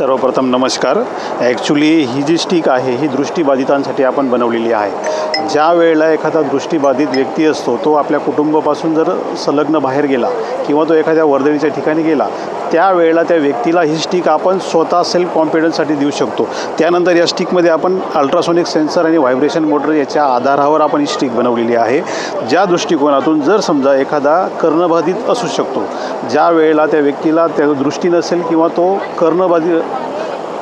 सर्वप्रथम नमस्कार. ॲक्च्युली ही जी स्टिक आहे ही दृष्टीबाधितांसाठी आपण बनवलेली आहे. ज्या वेळेला एखादा दृष्टीबाधित व्यक्ती असतो तो आपल्या कुटुंबापासून जर संलग्न बाहेर गेला किंवा तो एखाद्या वर्दळीच्या ठिकाणी गेला त्यावेळेला त्या व्यक्तीला ही स्टिक आपण स्वतः सेल्फ कॉन्फिडन्ससाठी देऊ शकतो. त्यानंतर या स्टिकमध्ये आपण अल्ट्रासोनिक सेन्सर आणि व्हायब्रेशन मोटर याच्या आधारावर आपण ही स्टिक बनवलेली आहे. ज्या दृष्टिकोनातून जर समजा एखादा कर्णबाधित असू शकतो ज्या वेळेला त्या व्यक्तीला त्या दृष्टी नसेल किंवा तो कर्णबाधित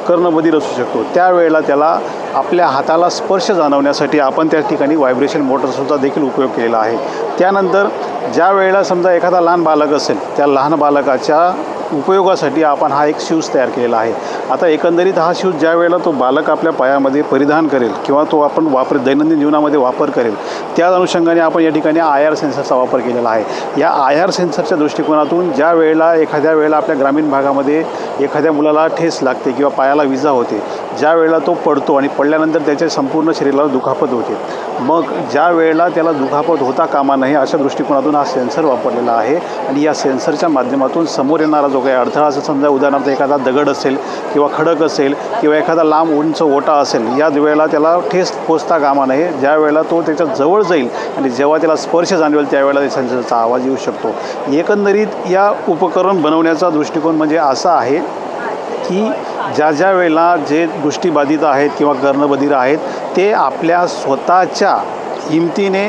कर्णबधीर असू शकतो. त्यावेळेला त्याला आपल्या हाताला स्पर्श जाणवण्यासाठी आपण त्या ठिकाणी व्हायब्रेशन मोटरसुद्धा देखील उपयोग केलेला आहे. त्यानंतर ज्या वेळेला समजा एखादा लहान बालक असेल त्या लहान बालकाच्या उपयोगासाठी आपण हा एक शूज तयार केलेला आहे. आता एकंदरीत हा शूज ज्या वेळेला तो बालक आपल्या पायामध्ये परिधान करेल किंवा तो आपण वापर दैनंदिन जीवनामध्ये वापर करेल त्या अनुषंगाने आपण या ठिकाणी आय आर सेन्सरचा वापर केलेला आहे. या आय आर सेन्सरच्या दृष्टिकोनातून ज्या वेळेला एखाद्या वेळेला आपल्या ग्रामीण भागामध्ये एखाद्या मुलाला ठेस लागते किंवा पायाला विजा होते ज्या वेळेला तो पडतो आणि पडल्यानंतर त्याच्या संपूर्ण शरीराला दुखापत होते. मग ज्या वेळेला त्याला दुखापत होता कामा नये अशा दृष्टिकोनातून हा सेन्सर वापरलेला आहे. आणि या सेन्सरच्या माध्यमातून समोर येणारा जो काही अडथळा असेल समजा उदाहरणार्थ एखादा दगड असेल किंवा खडक असेल किंवा एखादा लांब उंच ओटा असेल या वेळेला त्याला ठेस पोचता कामा नये. ज्या वेळेला तो त्याच्याजवळ जाईल आणि जेव्हा त्याला स्पर्श जाणवेल त्यावेळेला त्या सेन्सरचा आवाज येऊ शकतो. एकंदरीत या उपकरण बनवण्याचा दृष्टिकोन म्हणजे असा आहे की ज्या ज्या वेळेला जे दृष्टीबाधित आहेत किंवा कर्णबधीर आहेत ते आपल्या स्वतःच्या हिमतीने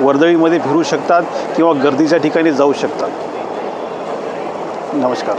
वर्दळीमध्ये फिरू शकतात किंवा गर्दीच्या ठिकाणी जाऊ शकतात. नमस्कार.